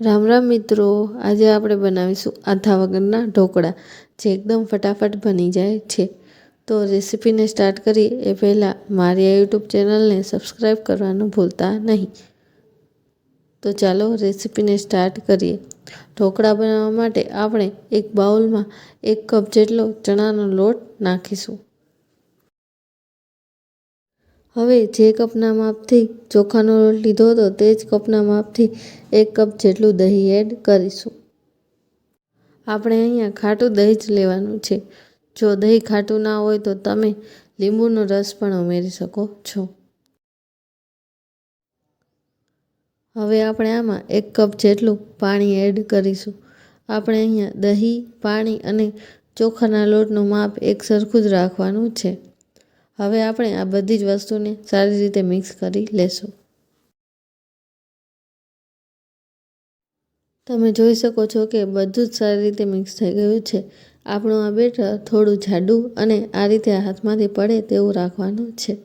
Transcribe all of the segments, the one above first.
રામ રામ મિત્રો, આજે આપણે બનાવીશું આથા વગરના ઢોકળા, જે એકદમ ફટાફટ બની જાય છે. તો રેસીપીને સ્ટાર્ટ કરીએ, એ પહેલાં મારી આ યુટ્યુબ ચેનલને સબસ્ક્રાઈબ કરવાનું ભૂલતા નહીં. તો ચાલો રેસીપીને સ્ટાર્ટ કરીએ. ઢોકળા બનાવવા માટે આપણે એક બાઉલમાં એક કપ જેટલો ચણાનો લોટ નાખીશું. હવે જે કપના માપથી ચોખાનો લોટ લીધો હતો તે જ કપના માપથી એક કપ જેટલું દહીં એડ કરીશું. આપણે અહીંયા ખાટું દહીં જ લેવાનું છે. જો દહીં ખાટું ના હોય તો તમે લીંબુનો રસ પણ ઉમેરી શકો છો. હવે આપણે આમાં એક કપ જેટલું પાણી એડ કરીશું. આપણે અહીંયા દહીં, પાણી અને ચોખાના લોટનું માપ એક સરખું જ રાખવાનું છે. હવે આપણે આ બધી જ વસ્તુને સારી રીતે મિક્સ કરી લેશું. તમે જોઈ શકો છો કે બધું જ સારી રીતે મિક્સ થઈ ગયું છે. આપણું આ બેટર થોડું જાડું અને આ રીતે હાથમાંથી પડે તેવું રાખવાનું છે.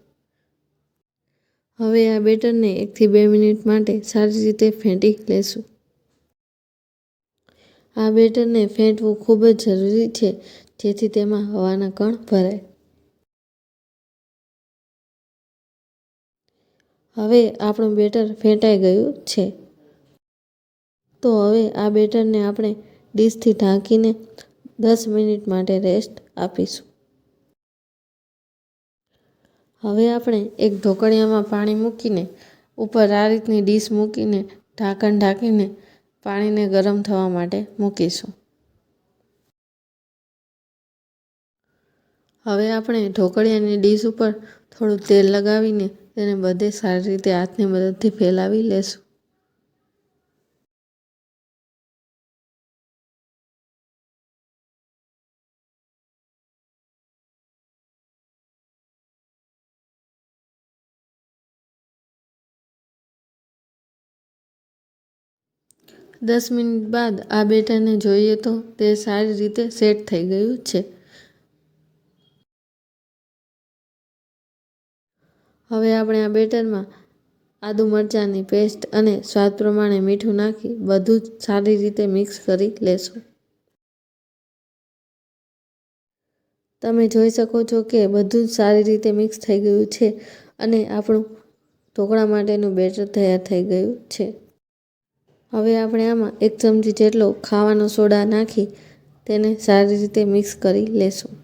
હવે આ બેટરને એકથી બે મિનિટ માટે સારી રીતે ફેંટી લેશું. આ બેટરને ફેંટવું ખૂબ જ જરૂરી છે, જેથી તેમાં હવાના કણ ભરાય. હવે આપણું બેટર ફેંટાઈ ગયું છે. તો હવે આ બેટરને આપણે ડીશથી ઢાંકીને દસ મિનિટ માટે રેસ્ટ આપીશું. હવે આપણે એક ઢોકળિયામાં પાણી મૂકીને ઉપર આ રીતની ડીશ મૂકીને ઢાંકણ ઢાંકીને પાણીને ગરમ થવા માટે મૂકીશું. હવે આપણે ઢોકળિયાની ડીશ ઉપર થોડું તેલ લગાવીને તેને બધે સારી રીતે હાથની મદદથી ફેલાવી લેશું. દસ મિનિટ બાદ આ બેટરને જોઈએ તો તે સારી રીતે સેટ થઈ ગયું છે. હવે આપણે આ બેટરમાં આદુ મરચાંની પેસ્ટ અને સ્વાદ પ્રમાણે મીઠું નાખી બધું જ સારી રીતે મિક્સ કરી લેશું. તમે જોઈ શકો છો કે બધું જ સારી રીતે મિક્સ થઈ ગયું છે અને આપણું ઢોકળા માટેનું બેટર તૈયાર થઈ ગયું છે. હવે આપણે આમાં એક ચમચી જેટલો ખાવાનો સોડા નાખી તેને સારી રીતે મિક્સ કરી લેશું.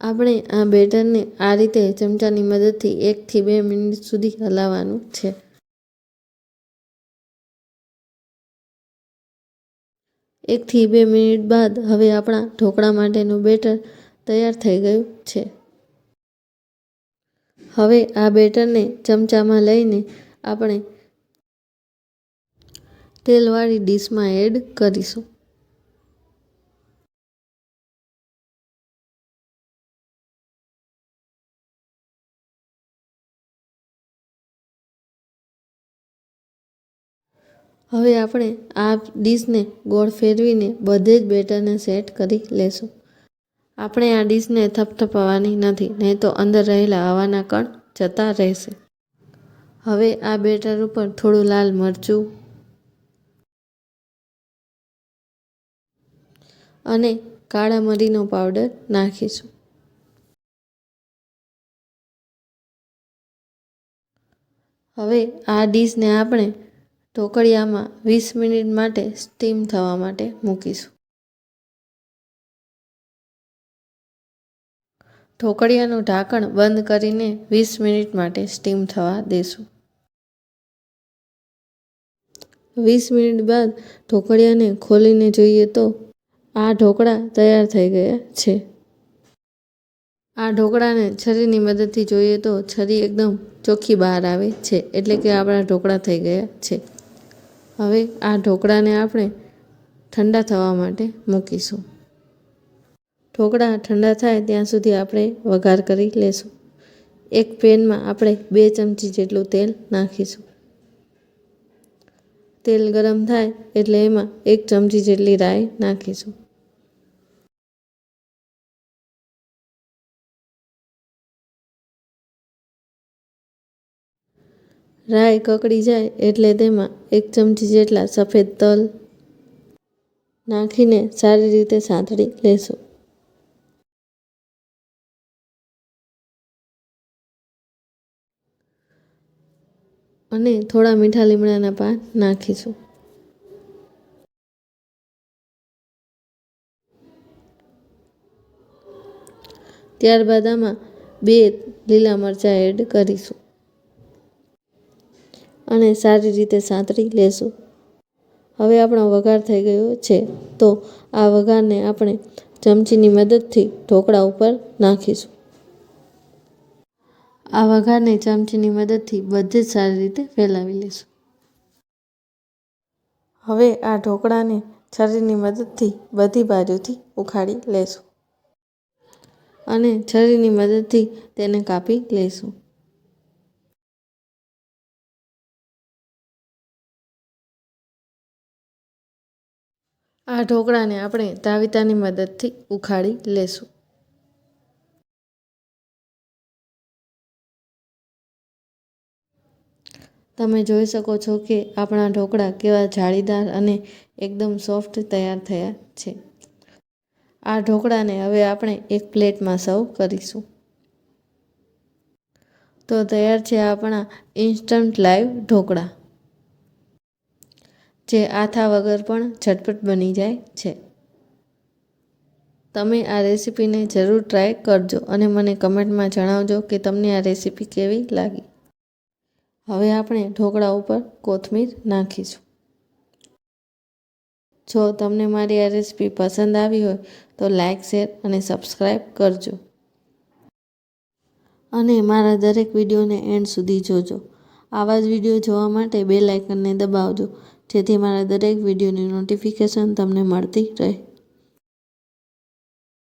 આપણે આ બેટરને આ રીતે ચમચાની મદદથી એકથી બે મિનિટ સુધી હલાવવાનું છે. એકથી બે મિનિટ બાદ હવે આપણા ઢોકળા માટેનું બેટર તૈયાર થઈ ગયું છે. હવે આ બેટરને ચમચામાં લઈને આપણે તેલવાળી ડીશમાં એડ કરીશું. હવે આપણે આ ડીશને ગોળ ફેરવીને બધે જ બેટરને સેટ કરી લેશું. આપણે આ ડીશને થપથપાવવાની નથી, નહીં તો અંદર રહેલા હવાના કણ જતા રહેશે. હવે આ બેટર ઉપર થોડું લાલ મરચું અને કાળા મરીનો પાવડર નાખીશું. હવે આ ડીશને આપણે ઢોકળિયામાં વીસ મિનિટ માટે સ્ટીમ થવા માટે મૂકીશું. ઢોકળિયાનું ઢાંકણ બંધ કરીને વીસ મિનિટ માટે સ્ટીમ થવા દેશું. વીસ મિનિટ બાદ ઢોકળિયાને ખોલીને જોઈએ તો આ ઢોકળા તૈયાર થઈ ગયા છે. આ ઢોકળાને છરીની મદદથી જોઈએ તો છરી એકદમ ચોખ્ખી બહાર આવે છે, એટલે કે આપણા ઢોકળા થઈ ગયા છે. હવે આ ઢોકળાને આપણે ઠંડા થવા માટે મૂકીશું. ઢોકળા ઠંડા થાય ત્યાં સુધી આપણે વઘાર કરી લેશું. એક પેનમાં આપણે બે ચમચી જેટલું તેલ નાખીશું. તેલ ગરમ થાય એટલે એમાં એક ચમચી જેટલી રાઈ નાખીશું. રાઈ કકડી જાય એટલે તેમાં એક ચમચી જેટલા સફેદ તલ નાખીને સારી રીતે સાંતળી લેશું. અને થોડા મીઠા લીમડાના પાન નાખીશું. ત્યારબાદ આમાં બે લીલા મરચાં એડ કરીશું. અને સારી રીતે સાંતળી લેશું. હવે આપણો વઘાર થઈ ગયો છે, તો આ વઘારને આપણે ચમચીની મદદથી ઢોકળા ઉપર નાખીશું. આ વઘારને ચમચીની મદદથી બધે જ સારી રીતે ફેલાવી લઈશું હવે આ ઢોકળાને છરીની મદદથી બધી બાજુથી ઉખાડી લેશું. અને છરીની મદદથી તેને કાપી લઈશું આ ઢોકળાને આપણે તાવીતાની મદદથી ઉખાડી લેશું. તમે જોઈ શકો છો કે આપણા ઢોકળા કેવા જાળીદાર અને એકદમ સોફ્ટ તૈયાર થયા છે. આ ઢોકળાને હવે આપણે એક પ્લેટમાં સર્વ કરીશું. તો તૈયાર છે આપણા ઇન્સ્ટન્ટ લાઈવ ઢોકળા. જે આથા વગર પણ ઝટપટ બની જાય છે. તમે આ રેસીપીને જરૂર ટ્રાય કરજો અને મને કમેન્ટમાં જણાવજો કે તમને આ રેસીપી કેવી લાગી. હવે આપણે ઢોકળા ઉપર કોથમીર નાખીશું. જો તમને મારી આ રેસીપી પસંદ આવી હોય તો લાઇક શેર અને સબસ્ક્રાઈબ કરજો. અને મારા દરેક વિડીયોને એન્ડ સુધી જોજો. આવા જ વીડિયો જોવા માટે બે લાઇકનને દબાવજો. જેથી મારા દરેક વિડીયોની નોટિફિકેશન તમને મળતી રહે.